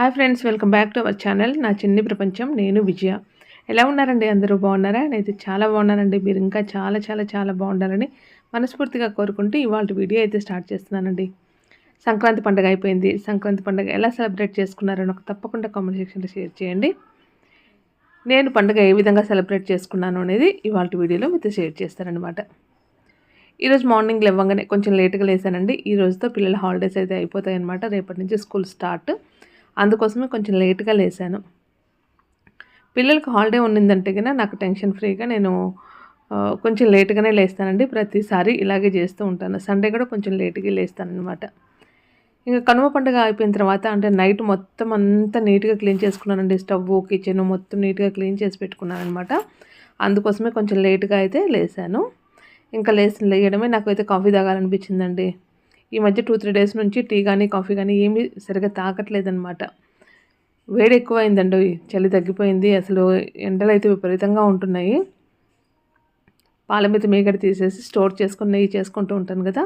Hi friends welcome back to our channel నా చిన్ని ప్రపంచం నేను విజయ. ఎలా ఉన్నారండి? అందరూ బాగున్నారా? నేనైతే చాలా బాగున్నానండి. మీరు ఇంకా చాలా చాలా చాలా బాగుండాలని మనస్ఫూర్తిగా కోరుకుంటూ ఇవాళ వీడియో అయితే స్టార్ట్ చేస్తున్నానండి. సంక్రాంతి పండుగ అయిపోయింది. సంక్రాంతి పండుగ ఎలా సెలబ్రేట్ చేసుకున్నారని ఒక తప్పకుండా కామెంట్ సెక్షన్లో షేర్ చేయండి. నేను పండుగ ఏ విధంగా సెలబ్రేట్ చేసుకున్నాను అనేది ఇవాళ వీడియోలో మీతో షేర్ చేస్తారనమాట ఈరోజు మార్నింగ్ లేవగానే కొంచెం లేట్గా లేసానండి. ఈ రోజుతో పిల్లల హాలిడేస్ అయితే అయిపోతాయి అనమాట రేపటి నుంచి స్కూల్ స్టార్ట్. అందుకోసమే కొంచెం లేట్గా లేసాను. పిల్లలకు హాలిడే ఉన్నిందంటే కన్నా నాకు టెన్షన్ ఫ్రీగా నేను కొంచెం లేట్గానే లేస్తానండి. ప్రతిసారి ఇలాగే చేస్తూ ఉంటాను. సండే కూడా కొంచెం లేట్గా లేస్తానమాట ఇంకా కనుమ పండుగ అయిపోయిన తర్వాత అంటే నైట్ మొత్తం అంతా నీట్గా క్లీన్ చేసుకున్నానండి. స్టవ్ కిచెన్ మొత్తం నీట్గా క్లీన్ చేసి పెట్టుకున్నాను అనమాట అందుకోసమే కొంచెం లేట్గా అయితే లేసాను. ఇంకా లేసి లేయడమే నాకైతే కాఫీ తాగాలనిపించిందండి. ఈ మధ్య టూ త్రీ డేస్ నుంచి టీ కానీ కాఫీ కానీ ఏమీ సరిగ్గా తాగట్లేదనమాట వేడి ఎక్కువైందండి చలి తగ్గిపోయింది అసలు ఎండలు అయితే విపరీతంగా ఉంటున్నాయి. పాల మీద మీగడ తీసేసి స్టోర్ చేసుకుని నెయ్యి చేసుకుంటూ ఉంటాను కదా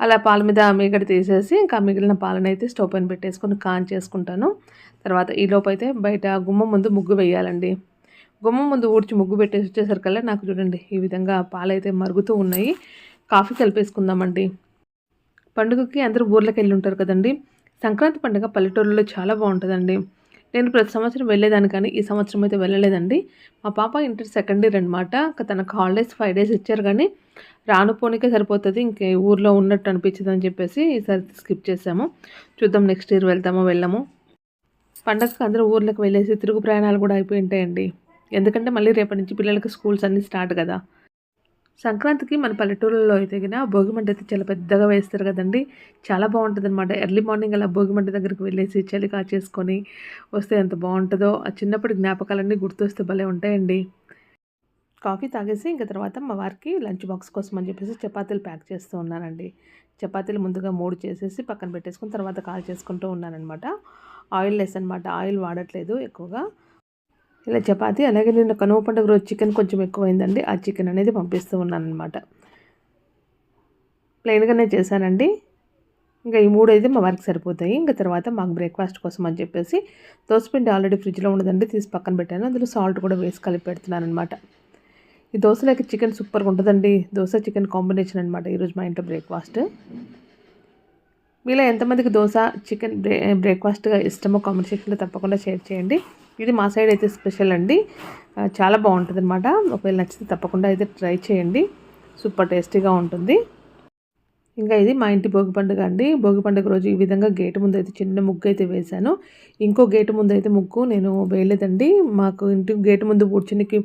అలా పాల మీద మీగడ తీసేసి ఇంకా మిగిలిన పాలను అయితే స్టవ్ పైన పెట్టేసుకొని కాన్ చేసుకుంటాను. తర్వాత ఈ లోపైతే అయితే బయట గుమ్మం ముందు ముగ్గు వేయాలండి. గుమ్మం ముందు ఊడ్చి ముగ్గు పెట్టేసి వచ్చేసరికల్లా నాకు చూడండి ఈ విధంగా పాలైతే మరుగుతూ ఉన్నాయి. కాఫీ కలిపేసుకుందామండి. పండుగకి అందరూ ఊర్లోకి వెళ్ళి ఉంటారు కదండి. సంక్రాంతి పండుగ పల్లెటూరులో చాలా బాగుంటుందండి. నేను ప్రతి సంవత్సరం వెళ్ళేదాన్ని కానీ ఈ సంవత్సరం అయితే వెళ్ళలేదండి. మా పాప ఇంటర్ సెకండ్ ఇయర్ అనమాట తనకు హాలిడేస్ ఫైవ్ డేస్ ఇచ్చారు కానీ రాను పోనీకే సరిపోతుంది. ఇంకే ఊర్లో ఉన్నట్టు అనిపించదు అని చెప్పేసి ఈసారి స్కిప్ చేసాము చూద్దాం నెక్స్ట్ ఇయర్ వెళ్తామో వెళ్ళాము? పండగకు అందరూ ఊర్లోకి వెళ్ళేసి తిరుగు ప్రయాణాలు కూడా అయిపోయి ఉంటాయండి. ఎందుకంటే మళ్ళీ రేపటి నుంచి పిల్లలకి స్కూల్స్ అన్నీ స్టార్ట్ కదా. సంక్రాంతికి మన పల్లెటూళ్ళలో అయితే కన్నా భోగిమంట అయితే చాలా పెద్దగా వేస్తారు కదండి. చాలా బాగుంటుంది అనమాట ఎర్లీ మార్నింగ్ అలా భోగిమంట దగ్గరికి వెళ్ళేసి చలి కాచేసుకొని వస్తే ఎంత బాగుంటుందో ఆ చిన్నప్పటి జ్ఞాపకాలన్నీ గుర్తొస్తే భలే ఉంటాయండి. కాఫీ తాగేసి ఇంకా తర్వాత మా వారికి లంచ్ బాక్స్ కోసం అని చెప్పేసి చపాతీలు ప్యాక్ చేస్తూ ఉన్నానండి. చపాతీలు ముందుగా మూడు చేసేసి పక్కన పెట్టేసుకుని తర్వాత కాల్ చేసుకుంటూ ఉన్నానమాట ఆయిల్ లెస్ అనమాట ఆయిల్ వాడట్లేదు ఎక్కువగా. ఇలా చపాతీ అలాగే నిన్న కనుమ పండుగ రోజు చికెన్ కొంచెం ఎక్కువైందండి. ఆ చికెన్ అనేది పంపిస్తూ ఉన్నాను అనమాట ప్లెయిన్గానే చేశానండి. ఇంకా ఈ మూడు అయితే మా వారికి సరిపోతాయి. ఇంకా తర్వాత మాకు బ్రేక్ఫాస్ట్ కోసం అని చెప్పేసి దోశపిండి ఆల్రెడీ ఫ్రిడ్జ్లో ఉండదండి తీసి పక్కన పెట్టాను. అందులో సాల్ట్ కూడా వేసి కలిపి పెడుతున్నాను అనమాట ఈ దోశలోకి చికెన్ సూపర్గా ఉంటుందండి. దోశ చికెన్ కాంబినేషన్ అనమాట ఈరోజు మా ఇంట్లో బ్రేక్ఫాస్ట్ మీలో ఎంతమందికి దోశ చికెన్ బ్రే బ్రేక్ఫాస్ట్గా ఇష్టమో కామెంట్ సెక్షన్లో తప్పకుండా షేర్ చేయండి. ఇది మా సైడ్ అయితే స్పెషల్ అండి. చాలా బాగుంటుంది అనమాట ఒకవేళ నచ్చితే తప్పకుండా అయితే ట్రై చేయండి. సూపర్ టేస్టీగా ఉంటుంది. ఇంకా ఇది మా ఇంటి భోగి పండుగ అండి. భోగి పండుగ రోజు ఈ విధంగా గేటు ముందు అయితే చిన్న ముగ్గు అయితే వేశాను. ఇంకో గేటు ముందు అయితే ముగ్గు నేను వేయలేదండి. మాకు ఇంటి గేటు ముందు కూర్చునికి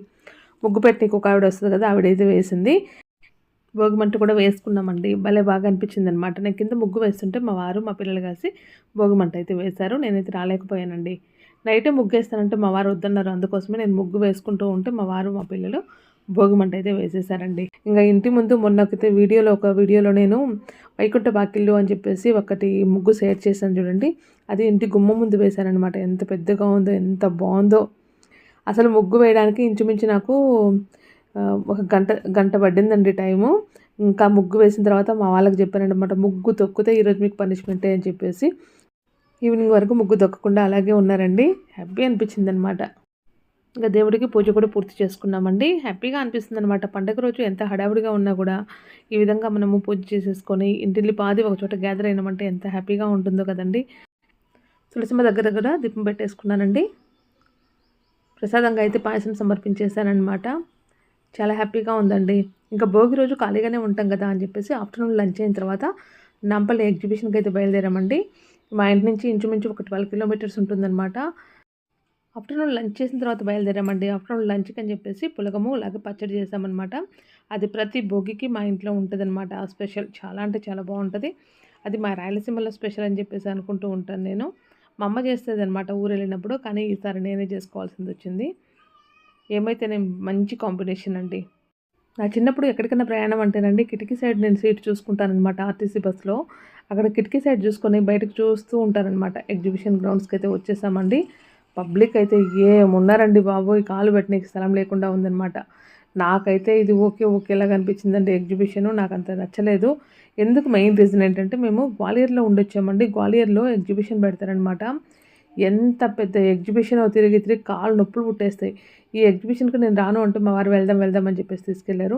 ముగ్గు పెట్టినకి ఒక ఆవిడ వస్తుంది కదా ఆవిడైతే వేసింది. భోగి మంట కూడా వేసుకున్నామండి. భలే బాగా అనిపించింది అనమాట నేను కింద ముగ్గు వేస్తుంటే మా వారు మా పిల్లలు కలిసి భోగి మంట అయితే వేశారు. నేనైతే రాలేకపోయానండి. నైటే ముగ్గేస్తానంటే మా వారు వద్దన్నారు. అందుకోసమే నేను ముగ్గు వేసుకుంటూ ఉంటే మా వారు మా పిల్లలు భోగిమంట అయితే వేసేసారండి. ఇంకా ఇంటి ముందు మొన్నకైతే వీడియోలో ఒక వీడియోలో నేను వైకుంఠ బాకిళ్ళు అని చెప్పేసి ఒకటి ముగ్గు షేర్ చేశాను చూడండి. అది ఇంటి గుమ్మ ముందు వేశానమాట ఎంత పెద్దగా ఉందో ఎంత బాగుందో. అసలు ముగ్గు వేయడానికి ఇంచుమించు నాకు ఒక గంట గంట పడిందండి టైము. ఇంకా ముగ్గు వేసిన తర్వాత మా వాళ్ళకి చెప్పానమాట ముగ్గు తొక్కితే ఈరోజు మీకు పనిష్మెంటే అని చెప్పేసి. ఈవినింగ్ వరకు ముగ్గు దొక్కకుండా అలాగే ఉన్నారండి. హ్యాపీ అనిపించింది అనమాట ఇంకా దేవుడికి పూజ కూడా పూర్తి చేసుకున్నామండి. హ్యాపీగా అనిపిస్తుంది అనమాట పండగ రోజు ఎంత హడావుడిగా ఉన్నా కూడా ఈ విధంగా మనము పూజ చేసేసుకొని ఇంటిల్లి పాది ఒక చోట గ్యాదర్ అయినామంటే ఎంత హ్యాపీగా ఉంటుందో కదండి. తులసిమ్మ దగ్గర దగ్గర దీపం పెట్టేసుకున్నానండి. ప్రసాదంగా అయితే పాయసం సమర్పించేశానమాట చాలా హ్యాపీగా ఉందండి. ఇంకా భోగి రోజు ఖాళీగానే ఉంటాం కదా అని చెప్పేసి ఆఫ్టర్నూన్ లంచ్ అయిన తర్వాత నంపల్లి ఎగ్జిబిషన్కి అయితే బయలుదేరామండి. మా ఇంటి నుంచి ఇంచుమించు ఒక ట్వెల్వ్ కిలోమీటర్స్ ఉంటుందన్నమాట. ఆఫ్టర్నూన్ లంచ్ చేసిన తర్వాత బయలుదేరామండి. ఆఫ్టర్నూన్ లంచ్కి అని చెప్పేసి పులగము అలాగే పచ్చడి చేసామన్నమాట. అది ప్రతి భోగికి మా ఇంట్లో ఉంటుందన్నమాట. ఆ స్పెషల్ చాలా అంటే చాలా బాగుంటుంది. అది మా రాయలసీమలో స్పెషల్ అని చెప్పేసి అనుకుంటూ ఉంటాను నేను. మా అమ్మ చేస్తుంది అనమాట ఊరు వెళ్ళినప్పుడు కానీ ఈసారి నేనే చేసుకోవాల్సింది వచ్చింది ఏమైతే నేను మంచి కాంబినేషన్ అండి. నా చిన్నప్పుడు ఎక్కడికైనా ప్రయాణం అంటేనండి కిటికీ సైడ్ నేను సీట్ చూసుకుంటానమాట ఆర్టీసీ బస్సులో. అక్కడ కిటికీ సైడ్ చూసుకొని బయటకు చూస్తూ ఉంటారనమాట ఎగ్జిబిషన్ గ్రౌండ్స్కి అయితే వచ్చేసామండి. పబ్లిక్ అయితే ఏమున్నారండి బాబు ఈ కాలు పెట్టడానికి స్థలం లేకుండా ఉందనమాట నాకైతే ఇది ఓకే ఓకేలాగా అనిపించిందండి ఎగ్జిబిషను. నాకు అంత నచ్చలేదు. ఎందుకు మెయిన్ రీజన్ ఏంటంటే మేము గ్వాలియర్లో ఉండొచ్చామండి. గ్వాలియర్లో ఎగ్జిబిషన్ పెడతారనమాట ఎంత పెద్ద ఎగ్జిబిషన్ తిరిగి తిరిగి కాళ్ళు నొప్పులు పుట్టేస్తాయి. ఈ ఎగ్జిబిషన్కి నేను రాను అంటే మా వారు వెళ్దాం వెళ్దాం అని చెప్పేసి తీసుకెళ్ళారు.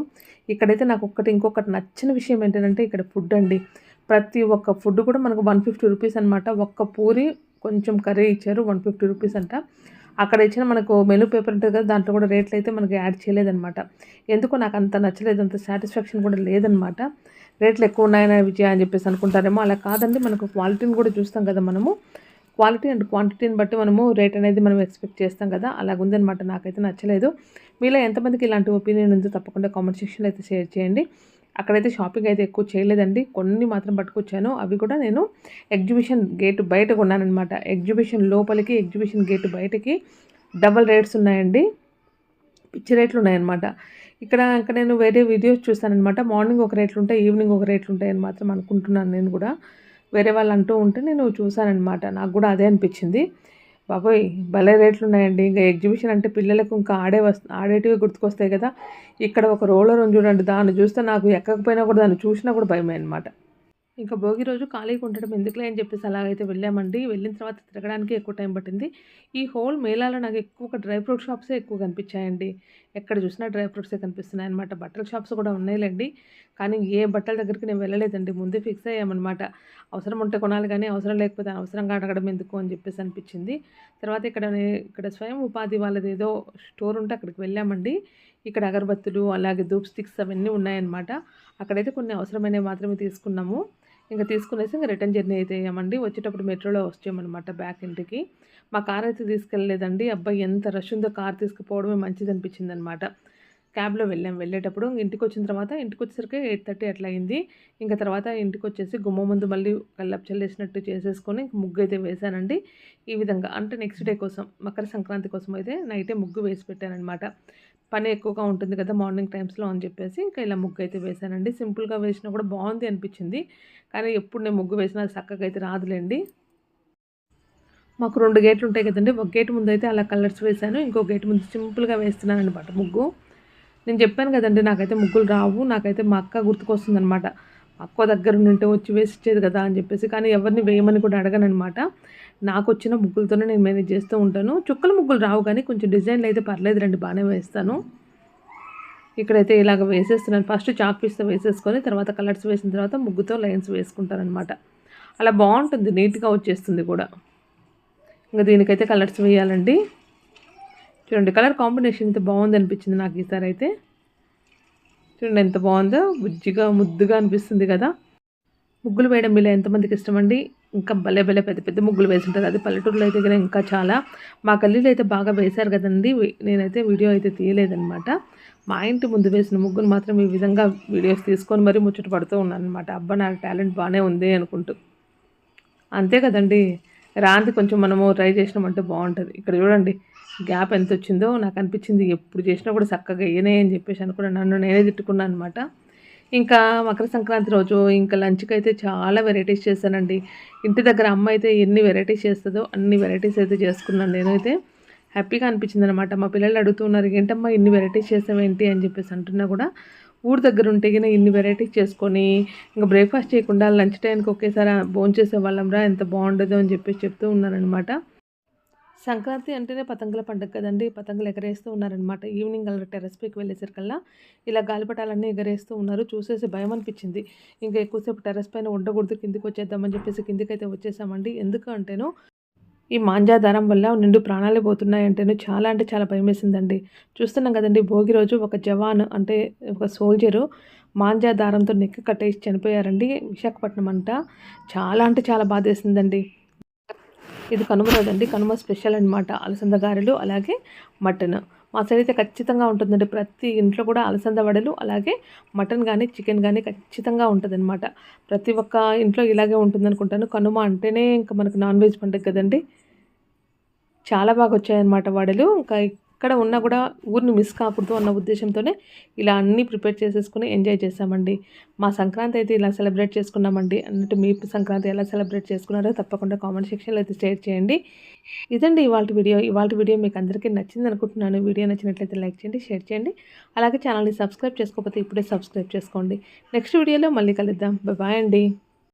ఇక్కడైతే నాకు ఒక్కటి ఇంకొకటి నచ్చిన విషయం ఏంటంటే ఇక్కడ ఫుడ్ అండి. ప్రతి ఒక్క ఫుడ్ కూడా మనకు వన్ ఫిఫ్టీ రూపీస్ అనమాట ఒక్క పూరి కొంచెం కర్రీ ఇచ్చారు వన్ ఫిఫ్టీ రూపీస్ అంట. అక్కడ ఇచ్చిన మనకు మెనూ పేపర్ ఉంటుంది కదా దాంట్లో కూడా రేట్లు అయితే మనకి యాడ్ చేయలేదన్నమాట. ఎందుకో నాకు అంత నచ్చలేదు అంత సాటిస్ఫాక్షన్ కూడా లేదనమాట రేట్లు ఎక్కువ ఉన్నాయని విజయ అని చెప్పేసి అనుకుంటారేమో. అలా కాదండి మనకు క్వాలిటీని కూడా చూస్తాం కదా మనము. క్వాలిటీ అండ్ క్వాంటిటీని బట్టి మనము రేట్ అనేది మనం ఎక్స్పెక్ట్ చేస్తాం కదా అలాగుందనమాట నాకైతే నచ్చలేదు. మీలో ఎంతమందికి ఇలాంటి ఒపీనియన్ ఉందో తప్పకుండా కామెంట్ సెక్షన్లో అయితే షేర్ చేయండి. అక్కడైతే షాపింగ్ అయితే ఎక్కువ చేయలేదండి కొన్ని మాత్రం పట్టుకొచ్చాను. అవి కూడా నేను ఎగ్జిబిషన్ గేట్ బయట కొన్నానమాట ఎగ్జిబిషన్ లోపలికి ఎగ్జిబిషన్ గేట్ బయటకి డబల్ రేట్స్ ఉన్నాయండి. పిచ్చి రేట్లు ఉన్నాయన్నమాట. ఇక్కడ ఇంకా నేను వేరే వీడియోస్ చూస్తానమాట మార్నింగ్ ఒక రేట్లు ఉంటాయి ఈవినింగ్ ఒక రేట్లు ఉంటాయని మాత్రం అనుకుంటున్నాను నేను కూడా. వేరే వాళ్ళు అంటూ ఉంటే నేను చూశానమాట నాకు కూడా అదే అనిపించింది. బాబోయ్ భలే రేట్లు ఉన్నాయండి ఇంకా ఎగ్జిబిషన్ అంటే పిల్లలకు ఇంకా ఆడే వస్తు ఆడేటివి గుర్తుకొస్తాయి కదా. ఇక్కడ ఒక రోలర్ ఉంది చూడండి. దాన్ని చూస్తే నాకు ఎక్కకపోయినా కూడా దాన్ని చూసినా కూడా భయమే అనమాట ఇంకా భోగి రోజు ఖాళీగా ఉండడం ఎందుకులే అని చెప్పేసి అలాగైతే వెళ్ళామండి. వెళ్ళిన తర్వాత తిరగడానికి ఎక్కువ టైం పట్టింది. ఈ హోల్ మేళాలో నాకు ఎక్కువ డ్రై ఫ్రూట్ షాప్సే ఎక్కువ కనిపించాయండి. ఎక్కడ చూసినా డ్రై ఫ్రూట్సే కనిపిస్తున్నాయి అనమాట బట్టల షాప్స్ కూడా ఉన్నాయిలేండి. కానీ ఏ బట్టల దగ్గరికి నేను వెళ్ళలేదండి. ముందే ఫిక్స్ అయ్యామన్నమాట. అవసరం ఉంటే కొనాలి కానీ అవసరం లేకపోతే అవసరంగా అడగడం ఎందుకు అని చెప్పేసి అనిపించింది. తర్వాత ఇక్కడ ఇక్కడ స్వయం ఉపాధి వాళ్ళది ఏదో స్టోర్ ఉంటే అక్కడికి వెళ్ళామండి. ఇక్కడ అగరబత్తులు అలాగే ధూప్ స్టిక్స్ అవన్నీ ఉన్నాయన్నమాట. అక్కడైతే కొన్ని అవసరమైనవి మాత్రమే తీసుకున్నాము. ఇంకా తీసుకునేసి ఇంకా రిటర్న్ జర్నీ అయితే అయ్యామండి. వచ్చేటప్పుడు మెట్రోలో వచ్చామన్నమాట బ్యాక్ ఇంటికి మా కార్ అయితే తీసుకెళ్ళలేదండి. అబ్బాయి ఎంత రష్ ఉందో కార్ తీసుకుపోవడమే మంచిది అనిపించింది అనమాట క్యాబ్లో వెళ్ళాం. వెళ్ళేటప్పుడు ఇంటికి వచ్చిన తర్వాత ఇంటికి వచ్చేసరికి ఎయిట్ థర్టీ అట్లా అయింది. ఇంకా తర్వాత ఇంటికి వచ్చేసి గుమ్మ ముందు మళ్ళీ కల్లప్ చల్లేసినట్టు చేసేసుకొని ముగ్గు అయితే వేశానండి. ఈ విధంగా అంటే నెక్స్ట్ డే కోసం మకర సంక్రాంతి కోసం అయితే నైటే ముగ్గు వేసి పెట్టానమాట పని ఎక్కువగా ఉంటుంది కదా మార్నింగ్ టైమ్స్లో అని చెప్పేసి ఇంకా ఇలా ముగ్గు అయితే వేశానండి సింపుల్గా వేసినా కూడా బాగుంది అనిపించింది. కానీ ఎప్పుడు నేను ముగ్గు వేసినా చక్కగా అయితే రాదులేండి. మాకు రెండు గేట్లు ఉంటాయి కదండి. ఒక గేట్ ముందు అయితే అలా కలర్స్ వేశాను ఇంకో గేట్ ముందు సింపుల్గా వేస్తున్నాను అనమాట ముగ్గు. నేను చెప్పాను కదండి నాకైతే ముగ్గులు రావు. నాకైతే మా అక్క గుర్తుకొస్తుంది అనమాట అక్క దగ్గర ఉంటే వచ్చి వేసిచ్చేది కదా అని చెప్పేసి కానీ ఎవరిని వేయమని కూడా అడగనమాట నాకు వచ్చిన ముగ్గులతోనే నేను మేనేజ్ చేస్తూ ఉంటాను. చుక్కల ముగ్గులు రావు కానీ కొంచెం డిజైన్లు అయితే పర్లేదు రండి బాగానే వేస్తాను. ఇక్కడైతే ఇలాగ వేసేస్తున్నాను. ఫస్ట్ చాక్ పీస్తో వేసేసుకొని తర్వాత కలర్స్ వేసిన తర్వాత ముగ్గుతో లైన్స్ వేసుకుంటారనమాట అలా బాగుంటుంది నీట్గా వచ్చేస్తుంది కూడా. ఇంకా దీనికైతే కలర్స్ వేయాలండి. చూడండి కలర్ కాంబినేషన్ అయితే బాగుంది అనిపించింది నాకు ఈసారి అయితే. చూడండి ఎంత బాగుందో. బుజ్జిగా ముద్దుగా అనిపిస్తుంది కదా. ముగ్గులు వేయడం మీలో ఎంతమందికి ఇష్టం అండి ఇంకా భలే భలే పెద్ద పెద్ద ముగ్గులు వేసింటారు అది పల్లెటూరులో అయితే ఇంకా చాలా. మా గల్లీలో అయితే బాగా వేశారు కదండి. నేనైతే వీడియో అయితే తీయలేదనమాట మా ఇంటి ముందు వేసిన ముగ్గులు మాత్రం ఈ విధంగా వీడియోస్ తీసుకొని మరీ ముచ్చట పడుతూ ఉన్నాను అనమాట అబ్బా నాకు టాలెంట్ బాగానే ఉంది అనుకుంటూ. అంతే కదండి. రాంతి కొంచెం మనము ట్రై చేసినామంటే బాగుంటుంది. ఇక్కడ చూడండి. గ్యాప్ ఎంత వచ్చిందో నాకు అనిపించింది. ఎప్పుడు చేసినా కూడా చక్కగా వేయనే అని చెప్పేసి అనుకున్నాను నన్ను నేనే తిట్టుకున్నాను అనమాట ఇంకా మకర సంక్రాంతి రోజు ఇంకా లంచ్కి అయితే చాలా వెరైటీస్ చేశానండి. ఇంటి దగ్గర అమ్మ అయితే ఎన్ని వెరైటీస్ చేస్తుందో అన్ని వెరైటీస్ అయితే చేసుకున్నాను నేనైతే. హ్యాపీగా అనిపించింది అనమాట మా పిల్లలు అడుగుతున్నారు ఏంటమ్మా ఇన్ని వెరైటీస్ చేసావేంటి? అని చెప్పేసి అంటున్నా కూడా ఊరి దగ్గర ఉంటే కానీ ఇన్ని వెరైటీస్ చేసుకొని ఇంకా బ్రేక్ఫాస్ట్ చేయకుండా లంచ్ టైంకి ఒకేసారి భోంచేసే చేసే వాళ్ళంరా ఎంత బాగుండదు అని చెప్పేసి చెప్తూ ఉన్నారనమాట సంక్రాంతి అంటేనే పతంగుల పండుగ కదండి. పతంగులు ఎగరేస్తూ ఉన్నారనమాట ఈవినింగ్ అలా టెరెస్ పైకి వెళ్ళేసరికల్లా ఇలా గాలిపటాలన్నీ ఎగరేస్తూ ఉన్నారు. చూసేసి భయం అనిపించింది. ఇంకా ఎక్కువసేపు టెరెస్ పైన ఉండకూడదు. కిందికి వచ్చేద్దామని చెప్పేసి కిందికైతే వచ్చేసామండి. ఎందుకు అంటేను ఈ మాంజాధారం వల్ల నిండు ప్రాణాలు పోతున్నాయంటేను చాలా అంటే చాలా భయం వేసిందండి చూస్తున్నాం కదండి భోగి రోజు ఒక జవాన్ అంటే ఒక సోల్జరు మాంజాధారంతో నెక్కి కట్టేసి చనిపోయారండి. విశాఖపట్నం అంట. చాలా అంటే చాలా బాధేసిందండి. ఇది కనుమ రోజండి కనుమ స్పెషల్ అనమాట అలసంద గారెలు అలాగే మటన్. మా సైడ్ అయితే ఖచ్చితంగా ఉంటుందండి. ప్రతి ఇంట్లో కూడా అలసంద వడలు అలాగే మటన్ కానీ చికెన్ కానీ ఖచ్చితంగా ఉంటుందన్నమాట. ప్రతి ఒక్క ఇంట్లో ఇలాగే ఉంటుంది అనుకుంటాను కనుమ అంటేనే ఇంకా మనకు నాన్ వెజ్ పండుగ కదండి. చాలా బాగా వచ్చాయన్నమాట వడలు. ఇంకా ఎక్కడ ఉన్నా కూడా ఊరిని మిస్ కాకూడదు అన్న ఉద్దేశంతోనే ఇలా అన్నీ ప్రిపేర్ చేసేసుకుని ఎంజాయ్ చేసామండి మా సంక్రాంతి అయితే ఇలా సెలబ్రేట్ చేసుకున్నామండి. అన్నట్టు మీ సంక్రాంతి ఎలా సెలబ్రేట్ చేసుకున్నారో తప్పకుండా కామెంట్ సెక్షన్లో అయితే షేర్ చేయండి. ఇదండి ఇవాళ వీడియో. ఇవాళ వీడియో మీకు అందరికీ నచ్చింది అనుకుంటున్నాను. వీడియో నచ్చినట్లయితే లైక్ చేయండి షేర్ చేయండి. అలాగే ఛానల్ని సబ్స్క్రైబ్ చేసుకోకపోతే ఇప్పుడే సబ్స్క్రైబ్ చేసుకోండి. నెక్స్ట్ వీడియోలో మళ్ళీ కలుద్దాం. బాయ్ అండి.